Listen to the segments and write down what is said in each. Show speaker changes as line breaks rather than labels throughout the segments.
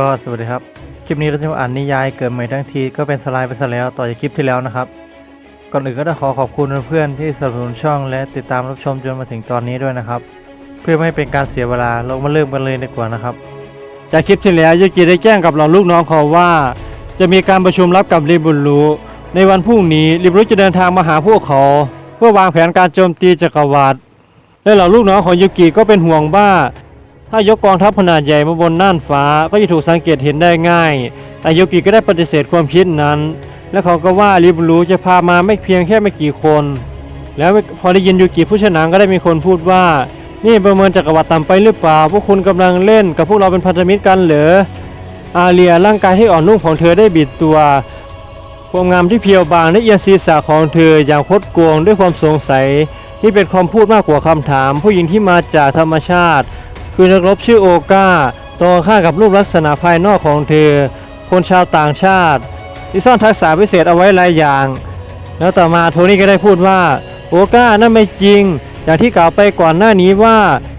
ก็สวัสดีครับ คลิปนี้เราจะมาอ่านนิยายเกิดใหม่ทั้งทีก็เป็นสไลด์ไปซะแล้วต่อจากคลิปที่แล้วนะครับ ก่อนอื่นก็ต้องขอขอบคุณเพื่อนๆที่สนับสนุนช่องและติดตามรับชมจนมาถึงตอนนี้ด้วยนะครับ เพื่อไม่ให้เป็นการเสียเวลาเรามาเริ่มกันเลยดีกว่านะครับ จากคลิปที่แล้วยูกิได้แจ้งกับเหล่าลูกน้องเขาว่า จะมีการประชุมลับกับริบุรุในวันพรุ่งนี้ริบุรุจะเดินทางมาหาพวกเขา เพื่อวางแผนการโจมตีจักรวรรดิและเหล่าลูกน้องของยูกิก็เป็นห่วงว่า ถ้ายกกองทัพขนาดใหญ่มาบนน่านฟ้าก็จะถูกสังเกตเห็นได้ง่าย แต่โยกิก็ได้ปฏิเสธความคิดนั้น และเขาก็ว่าริบุรุจะพามาไม่เพียงแค่ไม่กี่คน แล้วพอได้ยินโยกิผู้ชนะก็ได้มีคนพูดว่า นี่ประเมินจักรวรรดิต่ำไปหรือเปล่า พวกคุณกำลังเล่นกับพวกเราเป็นพันธมิตรกันเหรอ อาเรียร่างกายที่อ่อนนุ่มของเธอได้บิดตัว ความงามที่เพียวบางและเอียงศีรษะของเธออย่างคดโกงด้วยความสงสัยที่เป็นคำพูดมากกว่าคำถาม ผู้หญิงที่มาจากธรรมชาติ คือนักรบชื่อโอกาตรงข้ากับรูปลักษณะภายนอกของเธอ คนชาวต่างชาติ ที่ซ่อนทักษะพิเศษเอาไว้หลายอย่าง แล้วต่อมาโทนี่ก็ได้พูดว่า โอกานั่นไม่จริง อย่างที่กล่าวไปก่อนหน้านี้ว่า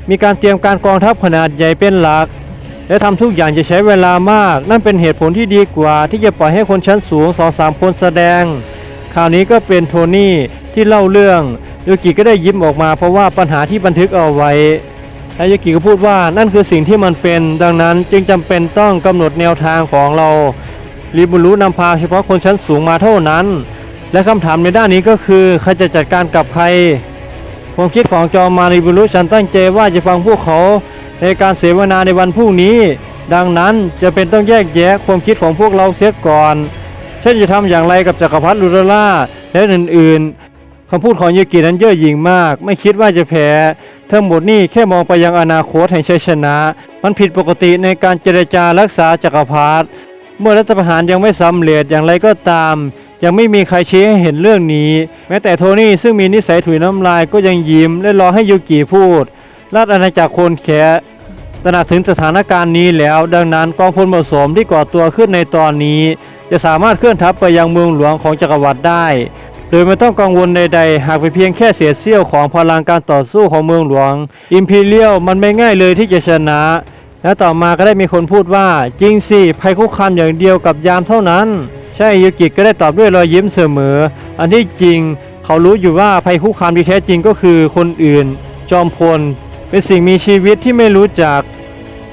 มีการเตรียมการกองทัพขนาดใหญ่เป็นหลัก และทำทุกอย่างจะใช้เวลามาก นั่นเป็นเหตุผลที่ดีกว่า ที่จะปล่อยให้คนชั้นสูงสองสามคนแสดงคราวนี้ก็เป็นโทนี่ที่เล่าเรื่องยูกิก็ได้ยิ้มออกมาเพราะว่าปัญหาที่บันทึกเอาไว้ และยูกิก็พูดว่านั่นคือสิ่งที่มันเป็น ดังนั้นจึงจำเป็นต้องกำหนดแนวทางของเราริบุรุนำพาเฉพาะคนชั้นสูงมาเท่านั้น และคำถามในด้านนี้ก็คือใครจะจัดการกับใครความคิดของจอมมาริบุรุฉันตั้งใจว่าจะฟังพวกเขาในการเสวนาในวันพรุ่งนี้ ดังนั้นจะเป็นต้องแยกแยะความคิดของพวกเราเสียก่อนเช่นจะทำอย่างไรกับจักรพรรดิลูเรล่าและอื่นๆ คำพูดของยูกินั้นเย่อหยิ่งมาก ไม่คิดว่าจะแพ้ ทั้งหมดนี่แค่มองไปยังอนาคตแห่งชัยชนะ มันผิดปกติในการเจรจารักษาจักรพรรดิเมื่อรัฐประหารยังไม่สำเร็จอย่างไรก็ตาม ยังไม่มีใครชี้ให้เห็นเรื่องนี้ แม้แต่โทนี่ซึ่งมีนิสัยถุยน้ำลายก็ยังยิ้มและรอให้ยูกิพูดรัฐอาณาจักรโคนแคตระหนักถึงสถานการณ์นี้แล้ว ดังนั้นกองพลผสมที่ก่อตัวขึ้นในตอนนี้ จะสามารถเคลื่อนทัพไปยังเมืองหลวงของจักรวรรดิได้ โดยไม่ต้องกังวลใดๆ หากเป็นเพียงแค่เศษเสี้ยวของพลังการต่อสู้ของเมืองหลวง อิมพีเรียลมันไม่ง่ายเลยที่จะชนะ และต่อมาก็ได้มีคนพูดว่า จริงสิ ภัยคุกคามอย่างเดียวกับยามเท่านั้น ใช่ยูกิก็ได้ตอบด้วยรอยยิ้มเสมอ อันที่จริง เขารู้อยู่ว่าภัยคุกคามที่แท้จริงก็คือคนอื่น จอมพล เป็นสิ่งมีชีวิตที่ไม่รู้จัก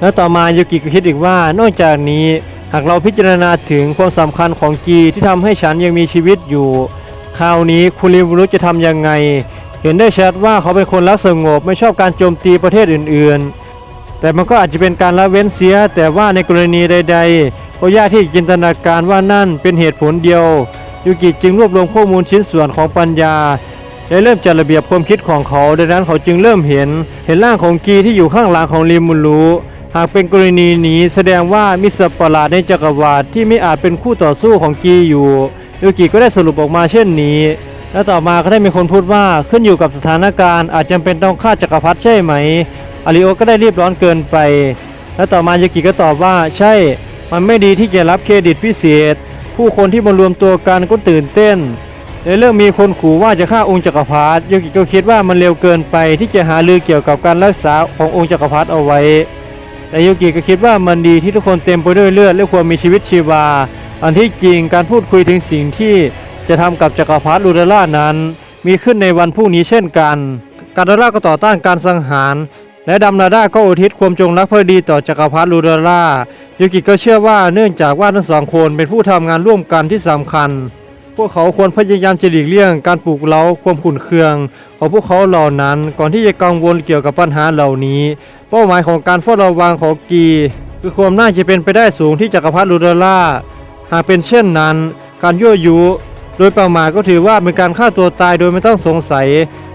และต่อมายูกิก็คิดอีกว่านอกจากนี้ หากเราพิจารณาถึงความสำคัญของกีที่ทำให้ฉันยังมีชีวิตอยู่ คราวนี้คุณริวรุจะทำยังไง เห็นได้ชัดว่าเขาเป็นคนรักสงบไม่ชอบการโจมตีประเทศอื่นๆ แต่มันก็อาจจะเป็นการละเว้นเสีย แต่ว่าในกรณีใด ๆ ก็ยากที่จินตนาการว่านั่นเป็นเหตุผลเดียว ยูกิจึงรวบรวมข้อมูลชิ้นส่วนของปัญญาและเริ่มจัดระเบียบความคิดของเขาดังนั้นเขาจึงเริ่มเห็น เห็นร่างของกีที่อยู่ข้างหลังของริมุรุหากเป็นกรณีนี้แสดงว่ามีสัตว์ประหลาดในจักรวาลที่ไม่อาจเป็นคู่ต่อสู้ของกีอยู่ ยูกิก็ได้สรุปออกมาเช่นนี้ และต่อมาก็ได้มีคนพูดว่าขึ้นอยู่กับสถานการณ์อาจจำเป็นต้องฆ่าจักรพรรดิใช่ไหมอาริโอก็ได้รีบร้อนเกินไป และต่อมายูกิก็ตอบว่าใช่ มันไม่ดีที่จะรับเครดิตพิเศษ ผู้คนที่มารวมตัวกันก็ตื่นเต้นและเริ่มมีคนขู่ว่าจะฆ่าองค์จักรพรรดิยูกิก็คิดว่ามันเร็วเกินไปที่จะหาลือเกี่ยวกับการรักษาขององค์จักรพรรดิเอาไว้ แต่ยูกิก็คิดว่ามันดีที่ทุกคนเต็มไปด้วยเลือดและควรมีชีวิตชีวา อันที่จริงการพูดคุยถึงสิ่งที่จะทำกับจักรพรรดิลูเดล่านั้น มีขึ้นในวันพรุ่งนี้เช่นกัน การดาร่าก็ต่อต้านการสังหาร และดัมนาด้าก็อุทิศความจงรักภักดีต่อจักรพรรดิลูเดล่ายูกิก็เชื่อว่าเนื่องจากว่าทั้งสองคนเป็นผู้ทำงานร่วมกันที่สำคัญ พวกเขาควรพยายามจะหลีกเลี่ยงการปลูกเล้าความขุ่นเคือง ของพวกเขาเหล่านั้นก่อนที่จะกังวลเกี่ยวกับปัญหาเหล่านี้ เป้าหมายของการเฝ้าระวังของกี คือความน่าจะเป็นไปได้สูงที่จักรพรรดิลูเดล่า หากเป็นเช่นนั้น การยั่วยุโดยประมาทก็ถือว่าเป็นการฆ่าตัวตายโดยไม่ต้องสงสัย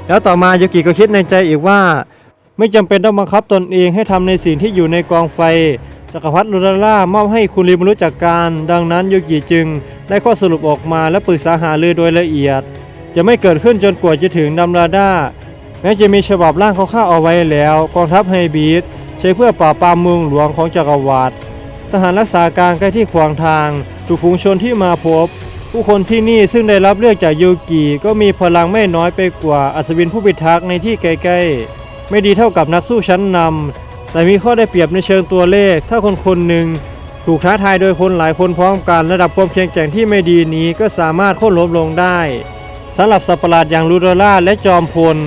แล้วต่อมายูกิก็คิดในใจอีกว่า ไม่จำเป็นต้องบังคับตนเองให้ทำในสิ่งที่อยู่ในกองไฟจักรพรรดิลูเดล่ามอบให้คุณริมรู้จักการ ดังนั้นยูกิจึง ได้ข้อสรุปออกมาและปรึกษาหารือโดยละเอียด จะไม่เกิดขึ้นจนกว่าจะถึงดัมราดาแม้จะมีฉบับร่างเขาข้าเอาไว้แล้ว กองทัพไฮบีดใช้เพื่อปราบปรามเมืองหลวงของจักรวรรดิ ทหารรักษาการใกล้ที่ขวางทางถูกฝูงชนที่มาพบ ผู้คนที่นี่ซึ่งได้รับเลือกจากยูกิก็มีพลังไม่น้อยไปกว่าอัศวินผู้พิทักษ์ในที่ใกล้ๆ ไม่ดีเท่ากับนักสู้ชั้นนำแต่มีข้อได้เปรียบในเชิงตัวเลข ถ้าคนคนหนึ่งถูกท้าทายโดยคนหลายคนพร้อมกัน ระดับความแข็งแกร่งที่ไม่ดีนี้ก็สามารถโค่นล้มลงได้สำหรับสัตว์ประหลาดอย่างลูโดล่าและจอมพล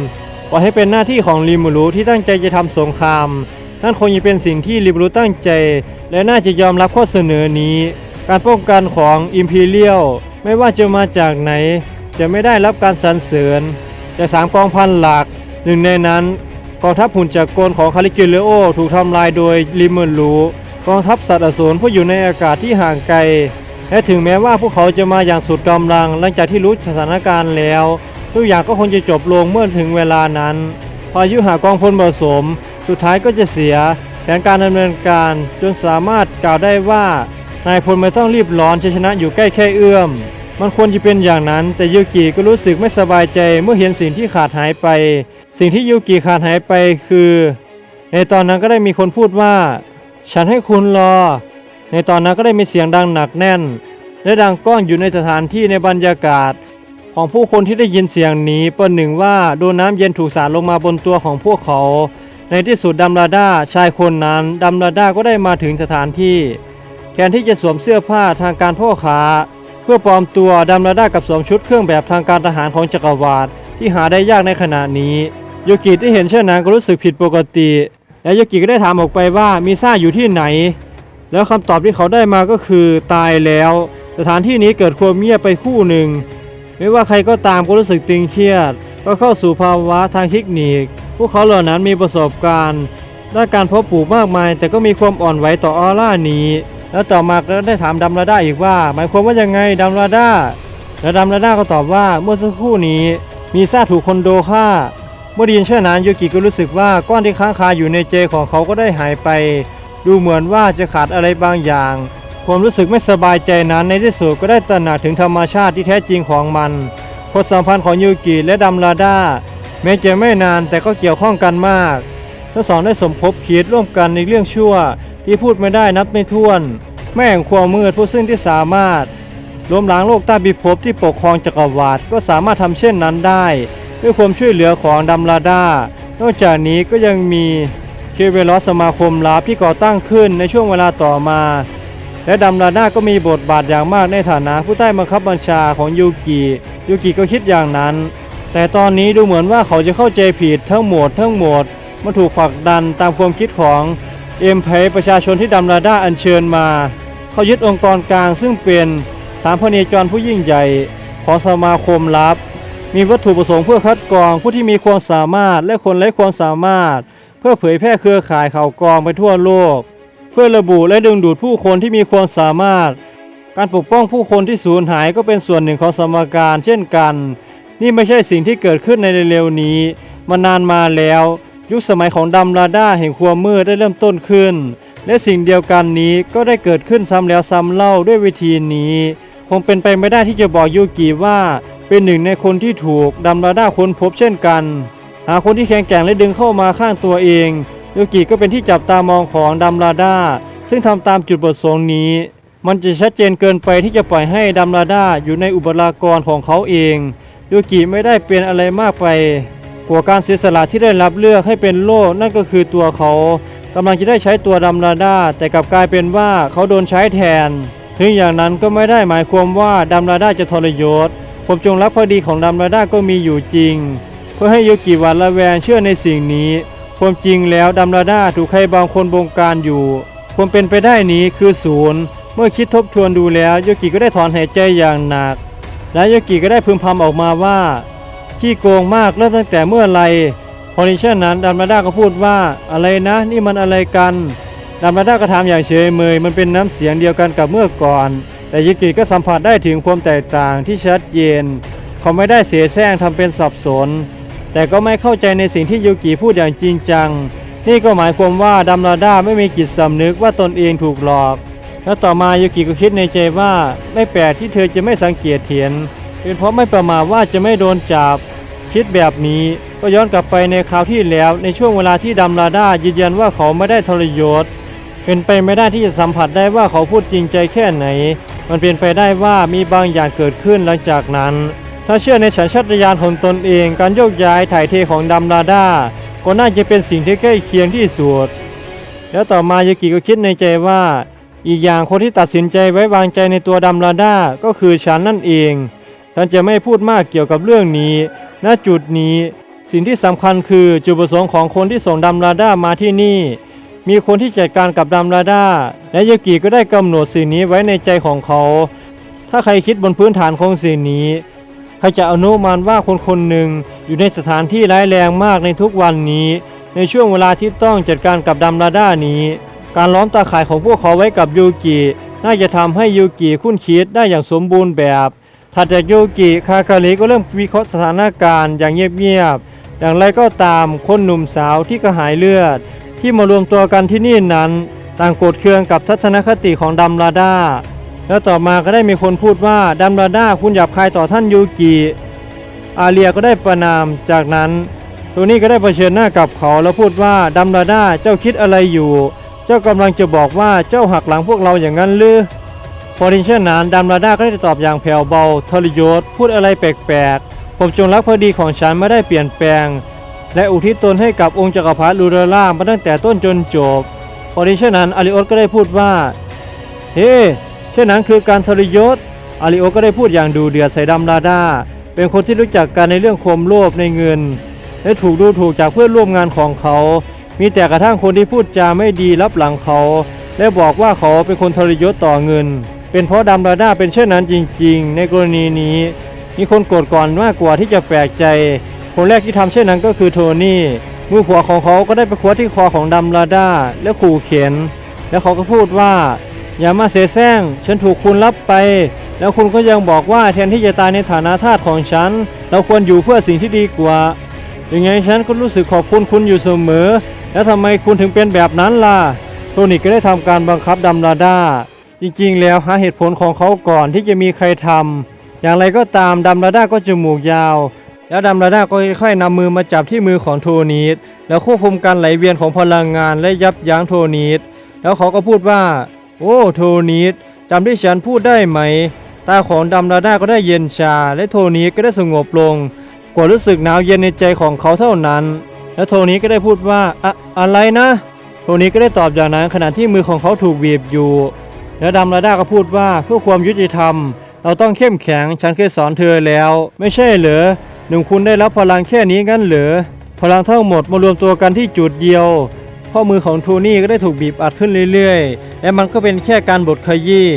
ปล่อยให้เป็นหน้าที่ของริมูรุที่ตั้งใจจะทำสงคราม นั่นคงจะเป็นสิ่งที่ริมูรุตั้งใจ และน่าจะยอมรับข้อเสนอนี้ การป้องกันของอิมพีเรียลไม่ว่าจะมาจากไหน จะไม่ได้รับการสรรเสริญจากสามกองพันหลักหนึ่งในนั้นกองทัพหุ่นจักรกลของคาลิกิเลโอถูกทำลายโดยลิเมอรูกองทัพสัตว์อสูรผู้อยู่ในอากาศที่ห่างไกล และถึงแม้ว่าพวกเขาจะมาอย่างสุดกำลัง หลังจากที่รู้สถานการณ์แล้ว ทุกอย่างก็คงจะจบลงเมื่อถึงเวลานั้น พายุหากองพลผสม สุดท้ายก็จะเสียแผนการดำเนินการจนสามารถกล่าวได้ว่านายพลไม่ต้องรีบร้อนชัยชนะอยู่ใกล้แค่เอื้อม มันควรจะเป็นอย่างนั้น แต่ยูกิก็รู้สึกไม่สบายใจเมื่อเห็นสิ่งที่ขาดหายไป สิ่งที่ยูกิขาดหายไปคือ ในตอนนั้นก็ได้มีคนพูดว่า ฉันให้คุณรอ ในตอนนั้นก็ได้มีเสียงดังหนักแน่น และดังก้องอยู่ในสถานที่ในบรรยากาศ ของผู้คนที่ได้ยินเสียงนี้ประหนึ่งว่าโดนน้ำเย็นถูกสาดลงมาบนตัวของพวกเขา ในที่สุดดัมราดาชายคนนั้นดัมราดาก็ได้มาถึงสถานที่ แทนที่จะสวมเสื้อผ้าทางการพ่อค้าเพื่อปลอมตัวดัมราดากับสวมชุดเครื่องแบบทางการทหารของจักรวาลที่หาได้ยากในขณะนี้โยกิที่เห็นเช่นนั้นก็รู้สึกผิดปกติ และโยกิก็ได้ถามออกไปว่ามีซ่าอยู่ที่ไหน แล้วคำตอบที่เขาได้มาก็คือตายแล้ว สถานที่นี้เกิดความเงียบไปคู่หนึ่ง ไม่ว่าใครก็ตามก็รู้สึกตึงเครียด ก็เข้าสู่ภาวะทางเทคนิค พวกเขาเหล่านั้นมีประสบการณ์ด้านการเพาะปลูกมากมาย แต่ก็มีความอ่อนไหวต่อออร่านี้ แล้วต่อมาก็ได้ถามดัมราด้าอีกว่า หมายความว่ายังไงดัมราด้าแล้วดัมราด้าก็ตอบว่าเมื่อสักครู่นี้ มีซาถูกคนโดฆ่า เมื่อไดีนเช่นนั้นยูกิก็รู้สึกว่าก้อนที่ค้างคาอยู่ในเจของเขาก็ได้หายไป ดูเหมือนว่าจะขาดอะไรบางอย่าง ความรู้สึกไม่สบายใจนั้นในที่สุดก็ได้ตระหนักถึงธรรมชาติที่แท้จริงของมันความสัมพันธ์ของยูกิและดัมราด้า แม้จะไม่นานแต่ก็เกี่ยวข้องกันมาก ทั้งสองได้สมคบคิดร่วมกันในเรื่องชั่ว ที่พูดไม่ได้นับไม่ถ้วน แม่แห่งความมืดผู้ซึ่งที่สามารถล้มล้างโลกใต้พิภพที่ปกครองจักรวาลก็สามารถทำเช่นนั้นได้ ด้วยความช่วยเหลือของดัมราดานอกจากนี้ก็ยังมีเคเวลอสสมาคมลับที่ก่อตั้งขึ้นในช่วงเวลาต่อมา และดัมราดาก็มีบทบาทอย่างมากในฐานะผู้ใต้บังคับบัญชาของยูกิยูกิก็คิดอย่างนั้น แต่ตอนนี้ดูเหมือนว่าเขาจะเข้าใจผิดทั้งหมดทั้งหมดมันถูกผลักดันตามความคิดของเอ็มเพประชาชนที่ดัมราดาอัญเชิญมา เขายึดองค์กรกลางซึ่งเป็นสามพเนจรผู้ยิ่งใหญ่ของสมาคมลับ มีวัตถุประสงค์เพื่อคัดกรองผู้ที่มีความสามารถและคนไร้ความสามารถ เพื่อเผยแพร่เครือข่ายข่าวกรองไปทั่วโลก เพื่อระบุและดึงดูดผู้คนที่มีความสามารถ การปกป้องผู้คนที่สูญหายก็เป็นส่วนหนึ่งของสมการเช่นกัน นี่ไม่ใช่สิ่งที่เกิดขึ้นในเร็วๆนี้ มานานมาแล้ว ยุคสมัยของดัมราดาแห่งความมืดได้เริ่มต้นขึ้น และสิ่งเดียวกันนี้ก็ได้เกิดขึ้นซ้ำแล้วซ้ำเล่าด้วยวิธีนี้ คงเป็นไปไม่ได้ที่จะบอกยูกิว่าเป็นหนึ่งในคนที่ถูกดัมราดาค้นพบเช่นกัน หาคนที่แข็งแกร่งและดึงเข้ามาข้างตัวเองยูกิก็เป็นที่จับตามองของดัมราดาซึ่งทำตามจุดประสงค์นี้ มันจะชัดเจนเกินไปที่จะปล่อยให้ดัมราดาอยู่ในอุปรากรของเขาเอง ยูกิไม่ได้เป็นอะไรมากไปกว่าการเสียสละที่ได้รับเลือกให้เป็นโล่นั่นก็คือตัวเขากำลังจะได้ใช้ตัวดัมราดาแต่กลับกลายเป็นว่าเขาโดนใช้แทน ถึงอย่างนั้นก็ไม่ได้หมายความว่าดัมราดาจะทรยศผมจงรักภักดีของดัมราดาก็มีอยู่จริง เพื่อให้ยูกิหวาดระแวงเชื่อในสิ่งนี้ความจริงแล้วดัมราดาถูกใครบางคนบงการอยู่ ความเป็นไปได้นี้คือศูนย์ เมื่อคิดทบทวนดูแล้วโยกิก็ได้ถอนหายใจอย่างหนัก และโยกิก็ได้พึมพำออกมาว่าขี้โกงมากเริ่มตั้งแต่เมื่อไรพอในเช่นนั้นดัมราดาก็พูดว่าอะไรนะ นี่มันอะไรกันดัมราดาก็ถามอย่างเฉยเมยมันเป็นน้ำเสียงเดียวกันกับเมื่อก่อน แต่โยกิก็สัมผัสได้ถึงความแตกต่างที่ชัดเจน เขาไม่ได้เสียแซงทำเป็นสับสน แต่ก็ไม่เข้าใจในสิ่งที่ยูกิพูดอย่างจริงจัง นี่ก็หมายความว่าดัมราดาไม่มีจิตสำนึกว่าตนเองถูกหลอก แล้วต่อมายูกิก็คิดในใจว่าไม่แปลกที่เธอจะไม่สังเกตเห็นเป็นเพราะไม่ประมาทว่าจะไม่โดนจับคิดแบบนี้ก็ย้อนกลับไปในคราวที่แล้วในช่วงเวลาที่ดัมราดายืนยันว่าเขาไม่ได้ทรยศเป็นไปไม่ได้ที่จะสัมผัสได้ว่าเขาพูดจริงใจแค่ไหน มันเป็นไปได้ว่ามีบางอย่างเกิดขึ้นหลังจากนั้น ถ้าเชื่อในสัญชาตญาณของตนเอง การโยกย้ายถ่ายเทของดัมราดาก็น่าจะเป็นสิ่งที่ใกล้เคียงที่สุด แล้วต่อมายูกิก็คิดในใจว่า อีกอย่างคนที่ตัดสินใจไว้วางใจในตัวดัมราด้าก็คือฉันนั่นเอง ฉันจะไม่พูดมากเกี่ยวกับเรื่องนี้ ณ จุดนี้ สิ่งที่สำคัญคือจุดประสงค์ของคนที่ส่งดัมราด้ามาที่นี่ มีคนที่จัดการกับดัมราด้าและยากิก็ได้กำหนดสิ่งนี้ไว้ในใจของเขา ถ้าใครคิดบนพื้นฐานของสิ่งนี้ใครจะอนุมานว่าคนคนหนึ่งอยู่ในสถานที่ร้ายแรงมากในทุกวันนี้ ในช่วงเวลาที่ต้องจัดการกับดัมราด้านี้ การล้อมตาข่ายของพวกเขาไว้กับยูกิน่าจะทำให้ยูกิคุ้นคิดได้อย่างสมบูรณ์แบบถัดจากยูกิคาคาริก็เริ่มวิเคราะห์สถานการณ์อย่างเงียบๆอย่างไรก็ตามคนหนุ่มสาวที่กระหายเลือด ที่มารวมตัวกันที่นี่นั้น ต่างโกรธเคืองกับทัศนคติของดัมราดาแล้วต่อมาก็ได้มีคนพูดว่าดัมราดาคุณหยาบคายต่อท่านยูกิอาเลียก็ได้ประนามจากนั้นโทนี่ก็ได้เผชิญหน้ากับเขาแล้วพูดว่าดัมราดาเจ้าคิดอะไรอยู่ เจ้ากำลังจะบอกว่าเจ้าหักหลังพวกเราอย่างนั้นหรือพอทิ้งเช่นนั้นดัมราดาก็ได้ตอบอย่างแผ่วเบาทรยศพูดอะไรแปลกๆ ผมจงรักภักดีของฉันไม่ได้เปลี่ยนแปลง และอุทิศตนให้กับองค์จักรพรรดิลูเรล่ามาตั้งแต่ต้นจนจบ พอทิ้งเช่นนั้นอาริโอสก็ได้พูดว่า เฮ้เช่นนั้นคือการทรยศอาริโอก็ได้พูดอย่างดูเดือดใส่ดัมราดาเป็นคนที่รู้จักกันในเรื่องความโลภในเงิน และถูกดูถูกจากเพื่อนร่วมงานของเขา มีแต่กระทั่งคนที่พูดจาไม่ดีรับหลังเขา และบอกว่าเขาเป็นคนทรยศต่อเงิน เป็นเพราะดัมราด้าเป็นเช่นนั้นจริง ๆ ในกรณีนี้ มีคนโกรธก่อนมากกว่าที่จะแปลกใจ คนแรกที่ทำเช่นนั้นก็คือโทนี่มือขวาของเขาก็ได้ไปคว้าที่คอของดัมราด้าและขู่เข็น แล้วเขาก็พูดว่า อย่ามาเสแสร้ง ฉันถูกคุณรับไป แล้วคุณก็ยังบอกว่าแทนที่จะตายในฐานะทาสของฉัน เราควรอยู่เพื่อสิ่งที่ดีกว่ายังไงฉันก็รู้สึกขอบคุณคุณอยู่เสมอ แล้วทำไมคุณถึงเป็นแบบนั้นล่ะโทนี่ก็ได้ทำการบังคับดัมราด้าจริงๆ แล้วหาเหตุผลของเขาก่อนที่จะมีใครทำอย่างไรก็ตามดัมราด้าก็จมูกยาว แล้วดัมราด้าก็ค่อยๆนำมือมาจับที่มือของโทนีสแล้วควบคุมการไหลเวียนของพลังงานและยับยั้งโทนีสแล้วเขาก็พูดว่า โอ้โทนีสจำที่ฉันพูดได้ไหมตาของดัมราด้าก็ได้เย็นชา และโทนีสก็ได้สงบลงกว่ารู้สึกหนาวเย็นในใจของเขาเท่านั้น แล้วโทนีสก็ได้พูดว่าอะอะไรนะโทนีสก็ได้ตอบอย่างนั้นขณะที่มือของเขาถูกบีบอยู่ แล้วดัมราด้าก็พูดว่าเพื่อความยุติธรรม เราต้องเข้มแข็งฉันเคยสอนเธอแล้ว ไม่ใช่เหรอหนึ่งคุณได้รับพลังแค่นี้งั้นเหรอพลังทั้งหมดมารวมตัวกันที่จุดเดียว ข้อมือของโทนี่ก็ได้ถูกบีบอัดขึ้นเรื่อยๆ และมันก็เป็นแค่การบดขยี้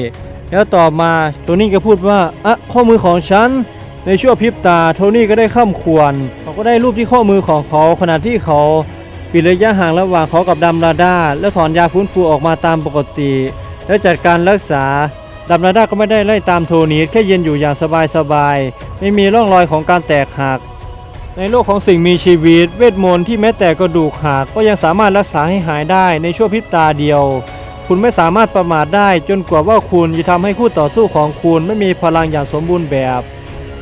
แล้วต่อมาโทนี่ก็พูดว่าอะข้อมือของฉัน ในชั่วพริบตาโทนี่ก็ได้ข้ามควรเขาก็ได้รูปที่ข้อมือของเขาขณะที่เขาปิดระยะห่างระหว่างเขากับดัมราด้าและถอนยาฟื้นฟูออกมาตามปกติ และจัดการรักษาดัมราด้าก็ไม่ได้ไล่ตามโทนีสแค่เยืนอยู่อย่างสบายๆไม่มีร่องรอยของการแตกหักในโลกของสิ่งมีชีวิต เวทมนต์ที่แม้แต่กระดูกหักก็ยังสามารถรักษาให้หายได้ในชั่วพริบตาเดียว คุณไม่สามารถประมาทได้จนกว่าว่าคุณจะทำให้คู่ต่อสู้ของคุณไม่มีพลังอย่างสมบูรณ์แบบ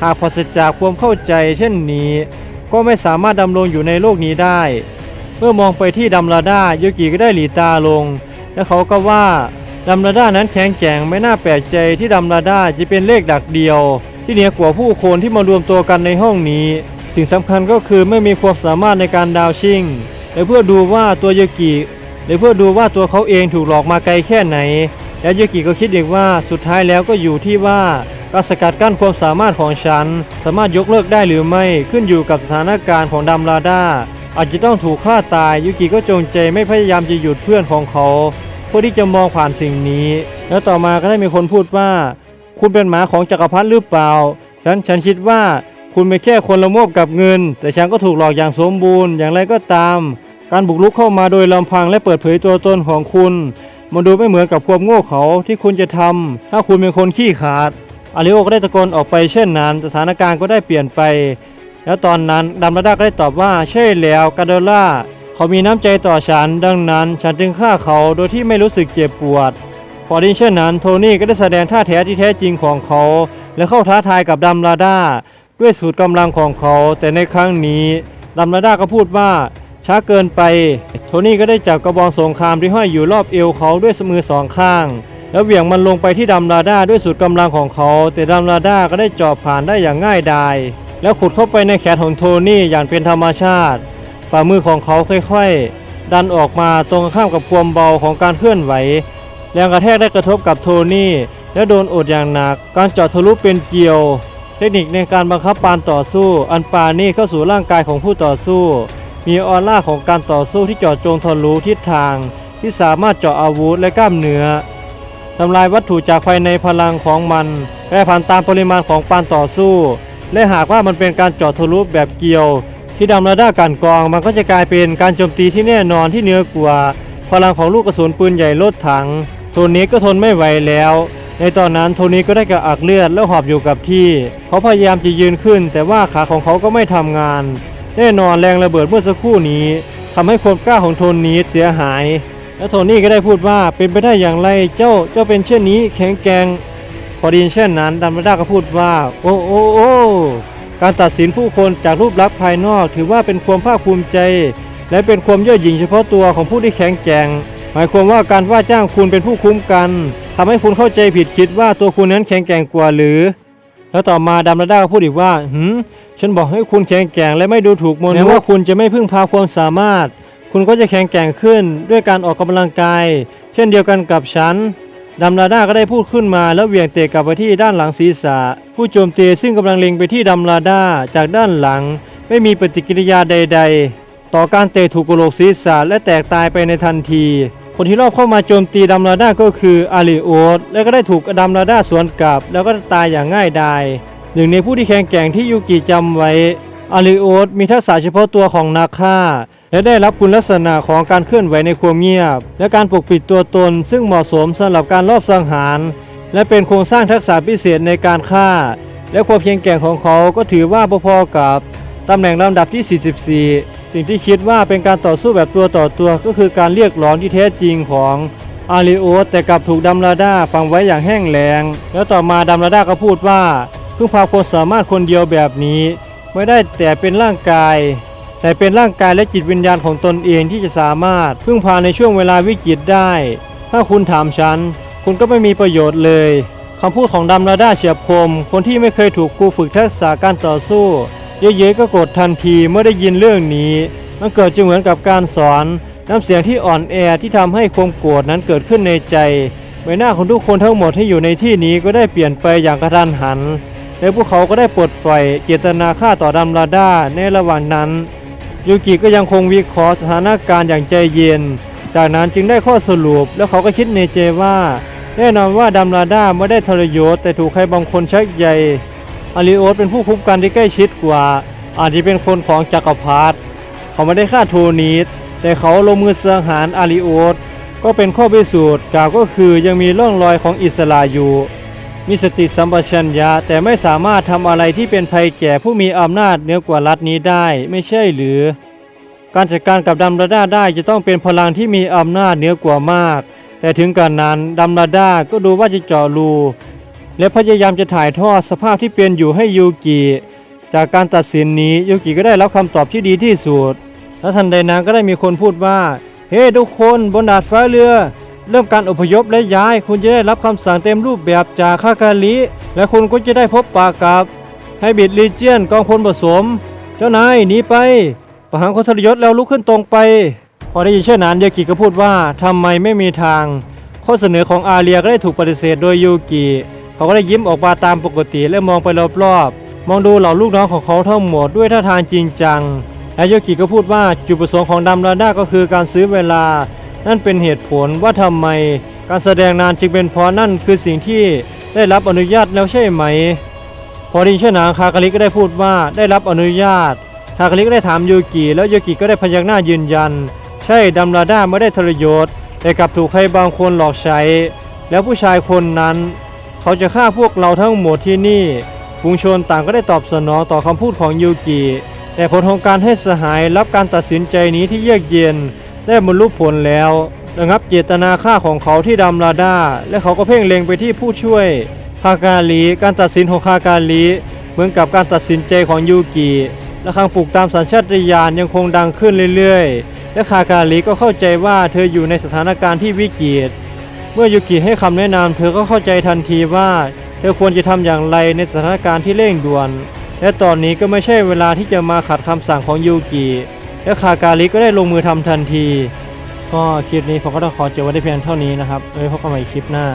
หากปราศจากความเข้าใจ เช่นนี้ ก็ไม่สามารถดำรงอยู่ในโลกนี้ได้ เมื่อมองไปที่ดัมราดาโยกิก็ได้หลีตาลง และเขาก็ว่าดัมราดานั้นแข็งแกร่งไม่น่าแปลกใจที่ดัมราดาจะเป็นเลขดักเดียว ที่เหนือกว่าผู้คนที่มารวมตัวกันในห้องนี้ สิ่งสำคัญก็คือไม่มีความสามารถในการดาวชิงและเพื่อดูว่าตัวโยกิและเพื่อดูว่าตัวเขาเองถูกหลอกมาไกลแค่ไหน และโยกิก็คิดอีกว่าสุดท้ายแล้วก็อยู่ที่ว่า การสกัดกั้นความสามารถของฉัน สามารถยกเลิกได้หรือไม่ขึ้นอยู่กับสถานการณ์ของดัมราดาอาจจะต้องถูกฆ่าตายยุกิก็จงใจไม่พยายามจะหยุดเพื่อนของเขา เพื่อที่จะมองผ่านสิ่งนี้ แล้วต่อมาก็ได้มีคนพูดว่า คุณเป็นหมาของจักรพรรดิหรือเปล่าฉันฉันคิดว่าคุณเป็นแค่คนละโมบกับเงิน แต่ฉันก็ถูกหลอกอย่างสมบูรณ์อย่างไรก็ตาม การบุกรุกเข้ามาโดยลำพังและเปิดเผยตัวตนของคุณ มันดูไม่เหมือนกับความโง่เขลาที่คุณจะทำถ้าคุณเป็นคนขี้ขาด อาริโอก็ได้ตะโกนออกไปเช่นนั้น สถานการณ์ก็ได้เปลี่ยนไป แล้วตอนนั้นดัมราด้าก็ได้ตอบว่าใช่แล้วกาโดล่าเขามีน้ำใจต่อฉัน ดังนั้น ฉันจึงฆ่าเขาโดยที่ไม่รู้สึกเจ็บปวด พอได้เช่นนั้น โทนี่ก็ได้แสดงท่าแท้ที่แท้จริงของเขา และเข้าท้าทายกับดัมราด้าด้วยสูตรกำลังของเขา แต่ในครั้งนี้ดัมราด้าก็พูดว่าช้าเกินไป โทนี่ก็ได้จับกระบองสงครามที่ห้อยอยู่รอบเอวเขาด้วยมือสองข้าง แล้วเหวี่ยงมันลงไปที่ดัมราด้าด้วยสุดกำลังของเขา แต่ดัมราด้าก็ได้เจาะผ่านได้อย่างง่ายดาย แล้วขุดเข้าไปในแขนของโทนี่อย่างเป็นธรรมชาติ ฝ่ามือของเขาค่อยๆ ดันออกมาตรงข้ามกับความเบาของการเคลื่อนไหว แรงกระแทกได้กระทบกับโทนี่และโดนอดอย่างหนัก การเจาะทะลุเป็นเกลียว เทคนิคในการบังคับปานต่อสู้ อันปานี่เข้าสู่ร่างกายของผู้ต่อสู้ มีออร่าของการต่อสู้ที่เจาะจงทะลุทิศทาง ที่สามารถเจาะอาวุธและกล้ามเนื้อ ทำลายวัตถุจากภายในพลังของมันแปรผันตามปริมาณของปานต่อสู้ และหากว่ามันเป็นการเจาะทะลุแบบเกลียว ที่ดำระด้ากันกอง มันก็จะกลายเป็นการโจมตีที่แน่นอนที่เหนือกว่า พลังของลูกกระสุนปืนใหญ่ลดถัง โทนี้ก็ทนไม่ไหวแล้ว ในตอนนั้นโทนี้ก็ได้กระอักเลือดแล้วหอบอยู่กับที่ เขาพยายามจะยืนขึ้น แต่ว่าขาของเขาก็ไม่ทำงาน แน่นอนแรงระเบิดเมื่อสักครู่นี้ทำให้ความกล้าของโทนี้เสียหาย และโทนี่ก็ได้พูดว่าเป็นไปได้อย่างไรเจ้าเจ้าเป็นเช่นนี้แข็งแกร่งพอดีนเช่นนั้นดัมเบลดาก็พูดว่า โอ้โอ้โอ้การตัดสินผู้คนจากรูปลักษณ์ภายนอก ถือว่าเป็นความภาคภูมิใจ และเป็นความเย่อหยิ่งเฉพาะตัวของผู้ที่แข็งแกร่งหมายความว่าการว่าจ้างคุณเป็นผู้คุ้มกันทำให้คุณเข้าใจผิดคิดว่าตัวคุณนั้นแข็งแกร่งกว่าหรือ แล้วต่อมาดัมเบลดาก็พูดอีกว่าหืมฉันบอกให้คุณแข็งแกร่งและไม่ดูถูกมนุษย์แม้ว่าคุณจะไม่พึ่งพาความสามารถ คุณก็จะแข็งแกร่งขึ้นด้วยการออกกำลังกาย เช่นเดียวกันกับฉันดัมลาด้าก็ได้พูดขึ้นมาแล้วเหวี่ยงเตะกลับไปที่ด้านหลังศีรษะ ผู้โจมตีซึ่งกำลังเล็งไปที่ดัมลาด้าจากด้านหลัง ไม่มีปฏิกิริยาใด ๆ ต่อการเตะถูกกระโหลกศีรษะและแตกตายไปในทันที คนที่รอบเข้ามาโจมตีดัมลาด้าก็คืออาริโอสและก็ได้ถูกดัมลาด้าสวนกลับ แล้วก็ตายอย่างง่ายดายหนึ่งในผู้ที่แข็งแกร่งที่ยูกิจำไว้อาริโอสมีทักษะเฉพาะตัวของนักฆ่า และได้รับคุณลักษณะของการเคลื่อนไหวในความเงียบ และการปกปิดตัวตน ซึ่งเหมาะสมสำหรับการลอบสังหาร และเป็นโครงสร้างทักษะพิเศษในการฆ่า และความเพียงแกร่งของเขาก็ถือว่าพอๆกับตำแหน่งลำดับที่ 44 สิ่งที่คิดว่าเป็นการต่อสู้แบบตัวต่อตัวก็คือการเรียกร้องที่แท้จริงของอาริโอสแต่กลับถูกดัมลาด้าฝังไว้อย่างแห้งแล้งแล้วต่อมาดัมลาด้าก็พูดว่าเพึ่งพาความสามารถคนเดียวแบบนี้ ไม่ได้แต่เป็นร่างกาย แต่เป็นร่างกายและจิตวิญญาณของตนเองที่จะสามารถพึ่งพาในช่วงเวลาวิกฤตได้ ถ้าคุณถามฉัน คุณก็ไม่มีประโยชน์เลยคำพูดของดัมราด้าเฉียบคม คนที่ไม่เคยถูกครูฝึกทักษะการต่อสู้ เย้ๆก็โกรธทันทีเมื่อได้ยินเรื่องนี้ มันเกิดจะเหมือนกับการสอน น้ำเสียงที่อ่อนแอที่ทำให้ความโกรธนั้นเกิดขึ้นในใจใบหน้าของทุกคนทั้งหมดที่อยู่ในที่นี้ก็ได้เปลี่ยนไปอย่างกระทันหันและพวกเขาก็ได้ปลดปล่อยเจตนาฆ่าต่อดัมราด้าในระหว่างนั้น ยูกิก็ยังคงวิเคราะห์สถานการณ์อย่างใจเย็น จากนั้นจึงได้ข้อสรุป แล้วเขาก็คิดในใจว่า แน่นอนว่าดัมราด้าไม่ได้ทรยศแต่ถูกใครบางคนชักใยอาริโอสเป็นผู้คุ้มกันที่ใกล้ชิดกว่า อาจจะเป็นคนของจักรพรรดิเขาไม่ได้ฆ่าโทนิสแต่เขาลงมือสังหารอาริโอสก็เป็นข้อพิสูจน์กล่าวก็คือยังมีร่องรอยของอิสระอยู่ มีสติสัมปชัญญะแต่ไม่สามารถทำอะไรที่เป็นภัยแก่ผู้มีอำนาจเหนือกว่ารัฐนี้ได้ไม่ใช่หรือ การจัดการกับดัมราดาได้จะต้องเป็นพลังที่มีอำนาจเหนือกว่ามาก แต่ถึงกันนั้นดัมราดาก็ดูว่าจะเจาะรูและพยายามจะถ่ายทอดสภาพที่เป็นอยู่ให้ยูกิจากการตัดสินนี้ยูกิก็ได้รับคำตอบที่ดีที่สุดและทันใดนั้นก็ได้มีคนพูดว่า เฮ้ทุกคนบนดาดฟ้าเรือ เริ่มการอพยพและย้าย คุณจะได้รับคำสั่งเต็มรูปแบบจากข้ากาลิและคุณก็จะได้พบปากกับไฮบิดลีเจียนกองพลผสม เจ้านายหนีไป ประหารคนทรยศแล้วลุกขึ้นตรงไป พอได้ยินเช่นนั้นยากิก็พูดว่าทำไมไม่มีทาง ข้อเสนอของอาเรียก็ได้ถูกปฏิเสธโดยยูกิเขาก็ได้ยิ้มออกมาตามปกติและมองไปรอบๆมองดูเหล่าลูกน้องของเขาทั้งหมดด้วยท่าทางจริงจังและโยกิก็พูดว่าจุดประสงค์ของดัมราด้าก็คือการซื้อเวลา นั่นเป็นเหตุผลว่าทำไมการแสดงนานจึงเป็นเพราะนั่นคือสิ่งที่ได้รับอนุญาตแล้วใช่ไหม พอดินเชนนั้นคากาลิก็ได้พูดว่าได้รับอนุญาตคากาลิก็ได้ถามยูกิแล้วยูกิก็ได้พยักหน้ายืนยัน ใช่ดัมราด้าไม่ได้ทรยศแต่กลับถูกใครบางคนหลอกใช้ แล้วผู้ชายคนนั้น เขาจะฆ่าพวกเราทั้งหมดที่นี่ฝูงชนต่างก็ได้ตอบสนองต่อคำพูดของยูกิแต่ผลของการให้สหายรับการตัดสินใจนี้ที่เยือกเย็น ได้บรรลุผลแล้วระงับเจตนาฆ่าของเขาที่ดัมราดาและเขาก็เพ่งเล็งไปที่ผู้ช่วยคากาลีการตัดสินของคากาลีเหมือนกับการตัดสินใจของยูกิและคางปลุกตามสัญชาตญาณยังคงดังขึ้นเรื่อยๆ และคากาลีก็เข้าใจว่าเธออยู่ในสถานการณ์ที่วิกฤตเมื่อยูกิให้คำแนะนำเธอก็เข้าใจทันทีว่า เธอควรจะทำอย่างไรในสถานการณ์ที่เร่งด่วน และตอนนี้ก็ไม่ใช่เวลาที่จะมาขัดคำสั่งของยูกิ และคากาลิก็ได้ลงมือทำทันที ก็คลิปนี้ผมก็ต้องขอจบไว้ได้เพียงเท่านี้นะครับไว้พบกันใหม่คลิปหน้า